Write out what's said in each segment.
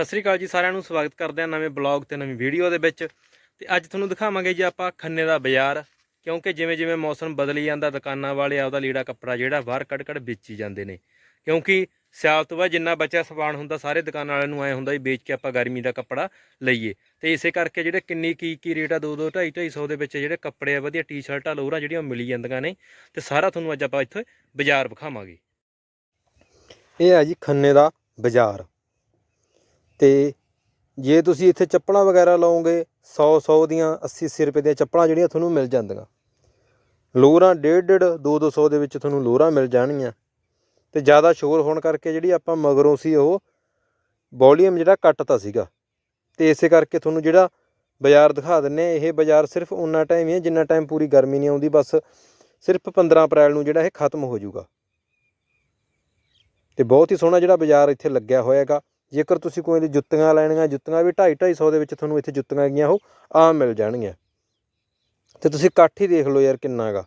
ਸਤਿ ਸ੍ਰੀ ਅਕਾਲ ਜੀ ਸਾਰਿਆਂ ਨੂੰ, ਸਵਾਗਤ ਕਰਦੇ ਹਾਂ ਨਵੇਂ ਬਲੌਗ ਤੇ ਨਵੀਂ ਵੀਡੀਓ ਦੇ ਵਿੱਚ। ਤੇ ਅੱਜ ਤੁਹਾਨੂੰ ਦਿਖਾਵਾਂਗੇ ਜੀ ਆਪਾਂ ਖੰਨੇ ਦਾ ਬਾਜ਼ਾਰ, ਕਿਉਂਕਿ ਜਿਵੇਂ ਜਿਵੇਂ ਮੌਸਮ ਬਦਲੀ ਜਾਂਦਾ, ਦੁਕਾਨਾਂ ਵਾਲੇ ਆਪਦਾ ਲੀੜਾ ਕੱਪੜਾ ਜਿਹੜਾ ਬਾਹਰ ਕੱਢ ਕੱਢ ਵੇਚੀ ਜਾਂਦੇ ਨੇ। ਕਿਉਂਕਿ ਸਿਆਲ ਤੋਂ ਬਾਅਦ ਜਿੰਨਾ ਬਚਿਆ ਸਮਾਨ ਹੁੰਦਾ, ਸਾਰੇ ਦੁਕਾਨਾਂ ਵਾਲਿਆਂ ਨੂੰ ਐ ਹੁੰਦਾ ਵੀ ਵੇਚ ਕੇ ਆਪਾਂ ਗਰਮੀ ਦਾ ਕੱਪੜਾ ਲਈਏ। ਤੇ ਇਸੇ ਕਰਕੇ ਜਿਹੜੇ ਕਿੰਨੀ ਕੀ ਕੀ ਰੇਟ ਆ 2 2 2.5 250 ਦੇ ਵਿੱਚ ਜਿਹੜੇ ਕੱਪੜੇ ਆ, ਵਧੀਆ ਟੀ-ਸ਼ਰਟਾਂ ਲੋਰਾਂ ਜਿਹੜੀਆਂ ਉਹ ਮਿਲੀ ਜਾਂਦੀਆਂ ਨੇ। ਤੇ ਸਾਰਾ ਤੁਹਾਨੂੰ ਅੱਜ ਆਪਾਂ ਇੱਥੇ ਬਾਜ਼ਾਰ ਵਿਖਾਵਾਂਗੇ। ਇਹ ਹੈ ਜੀ ਖੰਨੇ ਦਾ ਬਾਜ਼ਾਰ। ਅਤੇ ਜੇ ਤੁਸੀਂ ਇੱਥੇ ਚੱਪਲਾਂ ਵਗੈਰਾ ਲਓਗੇ, ਸੌ ਸੌ ਦੀਆਂ 80 80 ਰੁਪਏ ਦੀਆਂ ਚੱਪਲਾਂ ਜਿਹੜੀਆਂ ਤੁਹਾਨੂੰ ਮਿਲ ਜਾਂਦੀਆਂ। ਲੋਰਾਂ ਡੇਢ ਡੇਢ, ਦੋ ਦੋ ਸੌ ਦੇ ਵਿੱਚ ਤੁਹਾਨੂੰ ਲੋਰਾਂ ਮਿਲ ਜਾਣਗੀਆਂ। ਅਤੇ ਜ਼ਿਆਦਾ ਸ਼ੋਰ ਹੋਣ ਕਰਕੇ ਜਿਹੜੀ ਆਪਾਂ ਮਗਰੋਂ ਸੀ ਉਹ ਵੋਲੀਅਮ ਜਿਹੜਾ ਕੱਟਤਾ ਸੀਗਾ। ਤੇ ਇਸੇ ਕਰਕੇ ਤੁਹਾਨੂੰ ਜਿਹੜਾ ਬਾਜ਼ਾਰ ਦਿਖਾ ਦਿੰਨੇ ਆ, ਇਹ ਬਾਜ਼ਾਰ ਸਿਰਫ ਉਨਾ ਟਾਈਮ ਹੀ ਹੈ ਜਿੰਨਾ ਟਾਈਮ ਪੂਰੀ ਗਰਮੀ ਨਹੀਂ ਆਉਂਦੀ, ਬਸ ਸਿਰਫ 15 ਅਪ੍ਰੈਲ ਨੂੰ ਜਿਹੜਾ ਇਹ ਖਤਮ ਹੋ ਜਾਊਗਾ। ਤੇ ਬਹੁਤ ਹੀ ਸੋਹਣਾ ਜਿਹੜਾ ਬਾਜ਼ਾਰ ਇੱਥੇ ਲੱਗਿਆ ਹੋਇਆ ਹੈਗਾ। ਜੇਕਰ ਤੁਸੀਂ ਕੋਈ ਜੁੱਤੀਆਂ ਲੈਣੀਆਂ, ਜੁੱਤੀਆਂ ਵੀ 2.5 250 ਦੇ ਵਿੱਚ ਤੁਹਾਨੂੰ ਇੱਥੇ ਜੁੱਤੀਆਂ ਹੈਗੀਆਂ ਉਹ ਆਮ ਮਿਲ ਜਾਣਗੀਆਂ। ਤੇ ਤੁਸੀਂ ਇਕੱਠ ਹੀ ਦੇਖ ਲਓ ਯਾਰ ਕਿੰਨਾ ਹੈਗਾ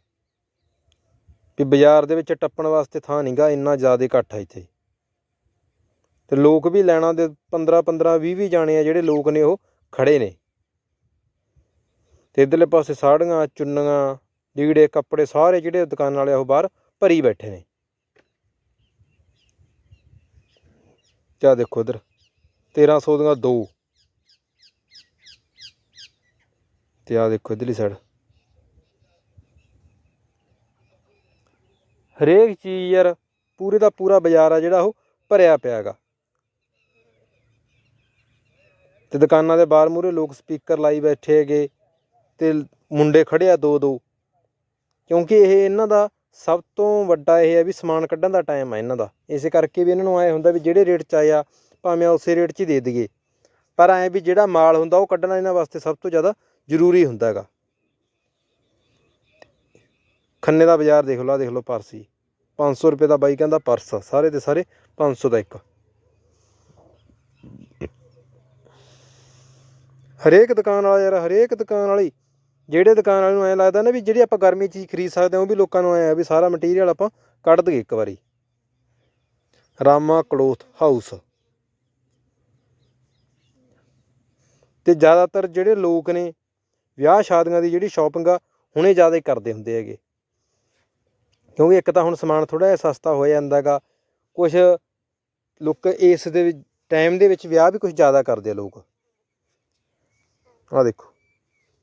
ਵੀ ਬਾਜ਼ਾਰ ਦੇ ਵਿੱਚ ਟੱਪਣ ਵਾਸਤੇ ਥਾਂ ਨਹੀਂਗਾ ਇੰਨਾ ਜ਼ਿਆਦਾ ਇਕੱਠ ਹੈ ਇੱਥੇ। ਤੇ ਲੋਕ ਵੀ ਲੈਣਾ ਦੇ 15 15 20 20 ਜਾਣੇ ਆ ਜਿਹੜੇ ਲੋਕ ਨੇ ਉਹ ਖੜੇ ਨੇ। ਤੇ ਇਧਰਲੇ ਪਾਸੇ ਸਾੜੀਆਂ, ਚੁੰਨੀਆਂ, ਲੀੜੇ, ਕੱਪੜੇ ਸਾਰੇ ਜਿਹੜੇ ਦੁਕਾਨ ਵਾਲੇ ਆ ਉਹ ਬਾਹਰ ਭਰੀ ਬੈਠੇ ਨੇ। ਕਿਆ ਦੇਖੋ ਇਧਰ? 1300 ਦੀਆਂ ਦੋ। ਤੇ ਆ ਦੇਖੋ ਇਧਰਲੀ ਸਾਈਡ ਹਰੇਕ ਚੀਜ਼ ਯਾਰ ਪੂਰੇ ਦਾ ਪੂਰਾ ਬਾਜ਼ਾਰ ਆ ਜਿਹੜਾ ਉਹ ਭਰਿਆ ਪਿਆ ਹੈਗਾ। ਤੇ ਦੁਕਾਨਾਂ ਦੇ ਬਾਹਰ ਮੂਰੇ ਲੋਕ ਸਪੀਕਰ ਲਾਈ ਬੈਠੇ ਹੈਗੇ ਤੇ ਮੁੰਡੇ ਖੜੇ ਆ ਦੋ ਦੋ ਕਿਉਂਕਿ ਇਹ ਇਹਨਾਂ ਦਾ ਸਭ ਤੋਂ ਵੱਡਾ ਇਹ ਹੈ ਵੀ ਸਮਾਨ ਕੱਢਣ ਦਾ ਟਾਈਮ ਆ ਇਹਨਾਂ ਦਾ। ਇਸੇ ਕਰਕੇ ਵੀ ਇਹਨਾਂ ਨੂੰ ਐ ਹੁੰਦਾ ਵੀ ਜਿਹੜੇ ਰੇਟ 'ਚ ਆਇਆ ਭਾਵੇਂ ਉਸੇ ਰੇਟ 'ਚ ਹੀ ਦੇ ਦਈਏ। ਪਰ ਐ ਵੀ ਜਿਹੜਾ ਮਾਲ ਹੁੰਦਾ ਉਹ ਕੱਢਣਾ ਇਹਨਾਂ ਵਾਸਤੇ ਸਭ ਤੋਂ ਜ਼ਿਆਦਾ ਜ਼ਰੂਰੀ ਹੁੰਦਾ ਹੈਗਾ। ਖੰਨੇ ਦਾ ਬਾਜ਼ਾਰ ਦੇਖ ਲਓ ਆਹ ਦੇਖ ਲਓ ਪਰਸ ਹੀ 500 ਰੁਪਏ ਦਾ ਬਾਈ ਕਹਿੰਦਾ ਪਰਸ ਆ, ਸਾਰੇ ਦੇ ਸਾਰੇ 500 ਦਾ ਇੱਕ। ਹਰੇਕ ਦੁਕਾਨ ਵਾਲਾ ਯਾਰ ਹਰੇਕ ਦੁਕਾਨ ਵਾਲੀ ਜਿਹੜੇ ਦੁਕਾਨ ਵਾਲੇ ਨੂੰ ਐ ਲੱਗਦਾ ਨਾ ਵੀ ਜਿਹੜੀ ਆਪਾਂ ਗਰਮੀ ਚੀਜ਼ ਖਰੀਦ ਸਕਦੇ ਹਾਂ, ਉਹ ਵੀ ਲੋਕਾਂ ਨੂੰ ਐ ਆ ਵੀ ਸਾਰਾ ਮਟੀਰੀਅਲ ਆਪਾਂ ਕੱਢ ਦਈਏ ਇੱਕ ਵਾਰੀ। Rama cloth house. ਤੇ ਜ਼ਿਆਦਾਤਰ ਜਿਹੜੇ ਲੋਕ ਨੇ, ਵਿਆਹ ਸ਼ਾਦੀਆਂ ਦੀ ਜਿਹੜੀ ਸ਼ਾਪਿੰਗ ਆ, ਹੁਣੇ ਜ਼ਿਆਦਾ ਹੀ ਕਰਦੇ ਹੁੰਦੇ ਹੈਗੇ। ਕਿਉਂਕਿ ਇੱਕ ਤਾਂ ਹੁਣ ਸਮਾਨ ਥੋੜਾ ਜਿਹਾ ਸਸਤਾ ਹੋ ਜਾਂਦਾ ਹੈਗਾ। ਕੁਝ ਲੋਕ ਇਸ ਦੇ ਟਾਈਮ ਦੇ ਵਿੱਚ ਵਿਆਹ ਵੀ ਕੁਝ ਜ਼ਿਆਦਾ ਕਰਦੇ ਆ ਲੋਕ। ਆ ਦੇਖੋ।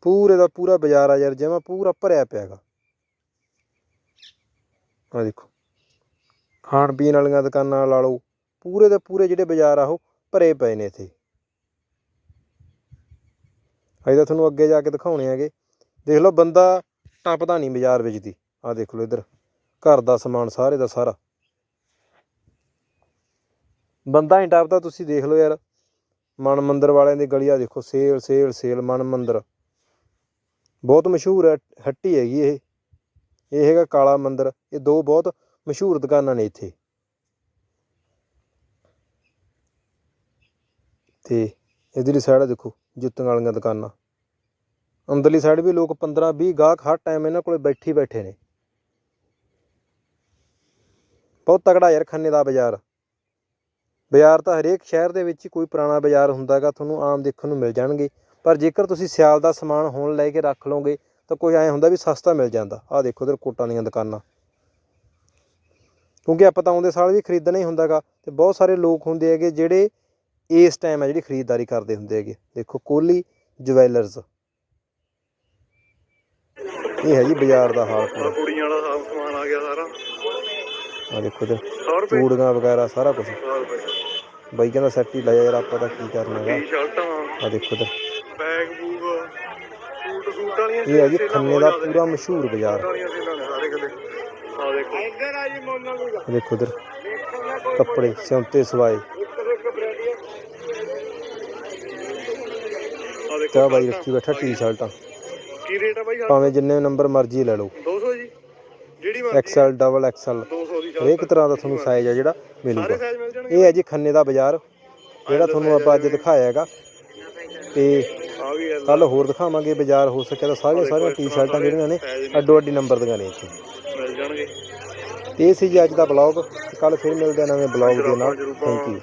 ਪੂਰੇ ਦਾ ਪੂਰਾ ਬਾਜ਼ਾਰ ਆ ਯਾਰ, ਜਮਾ ਪੂਰਾ ਭਰਿਆ ਪਿਆ ਹੈਗਾ ਆ ਦੇਖੋ, ਖਾਣ ਪੀਣ ਵਾਲੀਆਂ ਦੁਕਾਨਾਂ ਲਾ ਲਓ, ਪੂਰੇ ਦੇ ਪੂਰੇ ਜਿਹੜੇ ਬਾਜ਼ਾਰ ਆ ਉਹ ਭਰੇ ਪਏ ਨੇ ਇੱਥੇ। ਅਜੇ ਤਾਂ ਤੁਹਾਨੂੰ ਅੱਗੇ ਜਾ ਕੇ ਦਿਖਾਉਣੇ ਹੈਗੇ। ਦੇਖ ਲਓ, ਬੰਦਾ ਟੱਪਦਾ ਨਹੀਂ ਬਾਜ਼ਾਰ ਵਿੱਚ ਦੀ। ਆ ਦੇਖ ਲਓ ਇੱਧਰ, ਘਰ ਦਾ ਸਮਾਨ, ਸਾਰੇ ਦਾ ਸਾਰਾ। ਬੰਦਾ ਹੀ ਟੱਪਦਾ, ਤੁਸੀਂ ਦੇਖ ਲਓ ਯਾਰ, ਮਨ ਮੰਦਰ ਵਾਲਿਆਂ ਦੀ ਗਲੀ ਆ, ਦੇਖੋ, ਸੇਲ ਸੇਲ ਸੇਲ, ਮਨ ਮੰਦਰ। ਬਹੁਤ ਮਸ਼ਹੂਰ ਹੈ, ਹੱਟੀ ਹੈਗੀ ਇਹ। ਇਹ ਹੈਗਾ ਕਾਲਾ ਮੰਦਰ। ਇਹ ਦੋ ਬਹੁਤ ਮਸ਼ਹੂਰ ਦੁਕਾਨਾਂ ਨੇ ਇੱਥੇ। ਤੇ ਇਧਰਲੀ ਸਾਈਡ ਦੇਖੋ, ਜੁੱਤੀਆਂ ਵਾਲੀਆਂ ਦੁਕਾਨਾਂ। ਅੰਦਰਲੀ ਸਾਈਡ ਵੀ ਲੋਕ 15 20 ਗਾਹਕ ਹਰ ਟਾਈਮ ਇਹਨਾਂ ਕੋਲੇ ਬੈਠੀ ਬੈਠੇ ਨੇ। ਬਹੁਤ ਤਕੜਾ ਯਾਰ ਖੰਨੇ ਦਾ ਬਾਜ਼ਾਰ। ਬਾਜ਼ਾਰ ਤਾਂ ਹਰੇਕ ਸ਼ਹਿਰ ਦੇ ਵਿੱਚ ਹੀ ਕੋਈ ਪੁਰਾਣਾ ਬਾਜ਼ਾਰ ਹੁੰਦਾਗਾ ਤੁਹਾਨੂੰ ਆਮ ਦੇਖਣ ਨੂੰ ਮਿਲ ਜਾਣਗੇ। ਪਰ ਜੇਕਰ ਤੁਸੀਂ ਸਿਆਲ ਦਾ ਸਮਾਨ ਹੁਣ ਲੈ ਕੇ ਰੱਖ ਲਓਗੇ ਤਾਂ ਕੋਈ ਐ ਹੁੰਦਾ ਵੀ ਸਸਤਾ ਮਿਲ ਜਾਂਦਾ। ਆਹ ਦੇਖੋ ਉਧਰ ਕੋਟਾਂ ਦੀਆਂ ਦੁਕਾਨਾਂ। ਕਿਉਂਕਿ ਆਪਾਂ ਤਾਂ ਆਉਂਦੇ ਸਾਲ ਵੀ ਖਰੀਦਣਾ ਹੀ ਹੁੰਦਾਗਾ ਤੇ ਬਹੁਤ ਸਾਰੇ ਲੋਕ ਹੁੰਦੇ ਹੈਗੇ ਜਿਹੜੇ ਇਸ ਟਾਈਮ ਹੈ ਜਿਹੜੀ ਖਰੀਦਦਾਰੀ ਕਰਦੇ ਹੁੰਦੇ ਹੈਗੇ। ਦੇਖੋ ਕੋਹਲੀ ਜਵੈਲਰਸ ਇਹ ਹੈ ਜੀ ਬਾਜ਼ਾਰ ਦਾ ਹਾਲ ਕੁੜੀਆਂ ਵਾਲਾ ਸਾਫ਼ ਸਮਾਨ ਆ ਗਿਆ ਸਾਰਾ। ਆ ਦੇਖੋ ਇਧਰ 100 ਰੁਪਏ। ਚੂੜੀਆਂ ਵਗੈਰਾ ਸਾਰਾ ਕੁਝ 100 ਰੁਪਏ। ਬਾਈ ਕਹਿੰਦਾ ਸੈੱਟ ਹੀ ਲਾਇਆ ਯਾਰ ਆਪਾਂ ਤਾਂ ਕੀ ਕਰਨਾ ਹੈਗਾ। ਆ? ਦੇਖੋ ਇਧਰ। ਬੈਗ ਬੂਗ ਸੂਟ ਸੂਟ ਵਾਲੀਆਂ ਇਹ ਹੈ ਜੀ ਖੰਨੇ ਦਾ ਪੂਰਾ ਮਸ਼ਹੂਰ ਬਾਜ਼ਾਰ। ਵਾਲੀਆਂ ਸੇਲਾਂ ਨੇ ਸਾਰੇ ਕਿਤੇ ਆ ਦੇਖੋ। ਇੱਧਰ ਆ ਜੀ ਮੋਨਾ ਨੂੰ ਆ ਦੇਖੋ ਇਧਰ। ਕੱਪੜੇ ਸਿਉਂਤੇ ਸਵਾਏ। ਆ। ਦੇਖੋ ਕਿਆ ਬਾਈ ਰੱਖੀ ਬੈਠਾ ਟੀ-ਸ਼ਰਟਾਂ। ਕੀ ਰੇਟ ਆ ਬਾਈ ਭਾਵੇਂ ਜਿੰਨੇ ਨੰਬਰ ਮਰਜ਼ੀ ਲੈ ਲਓ। 200 ਜੀ। ਜਿਹੜੀ ਮਰਜ਼ੀ। ਐਕਸਲ ਡਬਲ ਐਕਸਲ 200 ਦੀ ਹਰੇਕ ਤਰ੍ਹਾਂ ਦਾ ਤੁਹਾਨੂੰ ਸਾਈਜ਼ ਆ ਜਿਹੜਾ ਸਾਰੇ ਮਿਲੂਗਾ। ਸਾਈਜ਼ ਮਿਲ ਜਾਣਗੇ ਇਹ ਹੈ ਜੀ ਖੰਨੇ ਦਾ ਬਾਜ਼ਾਰ। ਜਿਹੜਾ ਤੁਹਾਨੂੰ ਆਪਾਂ ਅੱਜ ਦਿਖਾਇਆ ਹੈਗਾ। ਤੇ ਕੱਲ ਹੋਰ ਦਿਖਾਵਾਂਗੇ ਬਾਜ਼ਾਰ ਹੋ ਸਕਿਆ ਤਾਂ ਸਾਰੀਆਂ ਸਾਰੀਆਂ ਟੀ-ਸ਼ਰਟਾਂ ਜਿਹੜੀਆਂ ਨੇ ਅੱਡੋ ਅੱਡੀ ਨੰਬਰ ਦੀਆਂ ਨੇ ਇੱਥੇ। ਮਿਲ ਜਾਣਗੇ। ਤੇ ਇਹ ਸੀ ਜੀ ਅੱਜ ਦਾ ਬਲੌਗ ਕੱਲ ਫਿਰ ਮਿਲਦੇ ਆ ਨਵੇਂ ਬਲੌਗ ਦੇ ਨਾਲ। Thank you